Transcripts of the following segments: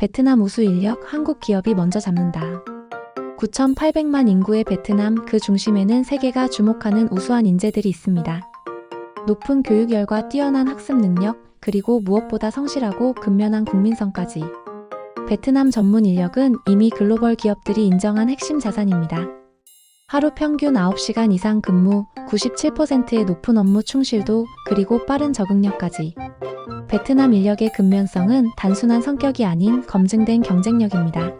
베트남 우수 인력 한국 기업이 먼저 잡는다. 9,800만 인구의 베트남 그 중심에는 세계가 주목하는 우수한 인재들이 있습니다. 높은 교육열과 뛰어난 학습 능력, 그리고 무엇보다 성실하고 근면한 국민성까지. 베트남 전문 인력은 이미 글로벌 기업들이 인정한 핵심 자산입니다. 하루 평균 9시간 이상 근무, 97%의 높은 업무 충실도, 그리고 빠른 적응력까지. 베트남 인력의 근면성은 단순한 성격이 아닌 검증된 경쟁력입니다.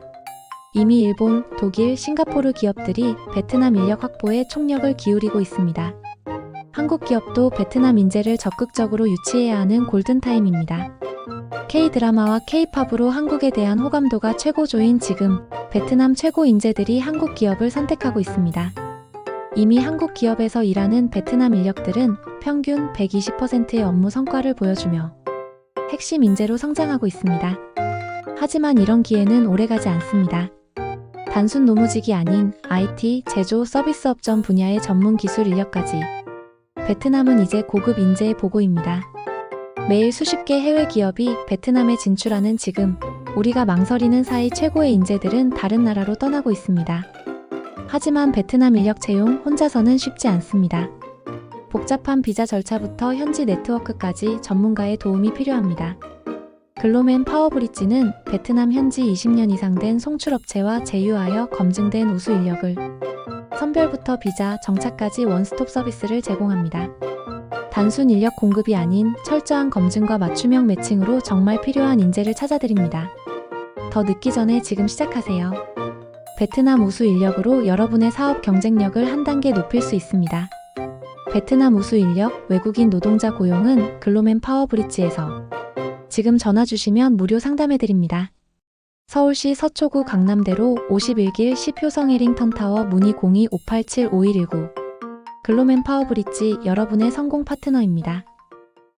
이미 일본, 독일, 싱가포르 기업들이 베트남 인력 확보에 총력을 기울이고 있습니다. 한국 기업도 베트남 인재를 적극적으로 유치해야 하는 골든타임입니다. K-드라마와 K-팝으로 한국에 대한 호감도가 최고조인 지금 베트남 최고 인재들이 한국 기업을 선택하고 있습니다. 이미 한국 기업에서 일하는 베트남 인력들은 평균 120%의 업무 성과를 보여주며 핵심 인재로 성장하고 있습니다. 하지만 이런 기회는 오래가지 않습니다. 단순 노무직이 아닌 IT, 제조, 서비스 업종 분야의 전문 기술 인력까지 베트남은 이제 고급 인재의 보고입니다. 매일 수십 개 해외 기업이 베트남에 진출하는 지금 우리가 망설이는 사이 최고의 인재들은 다른 나라로 떠나고 있습니다. 하지만 베트남 인력 채용 혼자서는 쉽지 않습니다. 복잡한 비자 절차부터 현지 네트워크까지 전문가의 도움이 필요합니다. 글로맨 파워브릿지는 베트남 현지 20년 이상 된 송출업체와 제휴하여 검증된 우수 인력을 선별부터 비자, 정착까지 원스톱 서비스를 제공합니다. 단순 인력 공급이 아닌 철저한 검증과 맞춤형 매칭으로 정말 필요한 인재를 찾아드립니다. 더 늦기 전에 지금 시작하세요. 베트남 우수 인력으로 여러분의 사업 경쟁력을 한 단계 높일 수 있습니다. 베트남 우수 인력 외국인 노동자 고용은 글로맨 파워 브릿지에서 지금 전화 주시면 무료 상담해 드립니다. 서울시 서초구 강남대로 51길 10효성 해링턴 타워 문의 02-587-5119 글로맨 파워 브릿지 여러분의 성공 파트너입니다.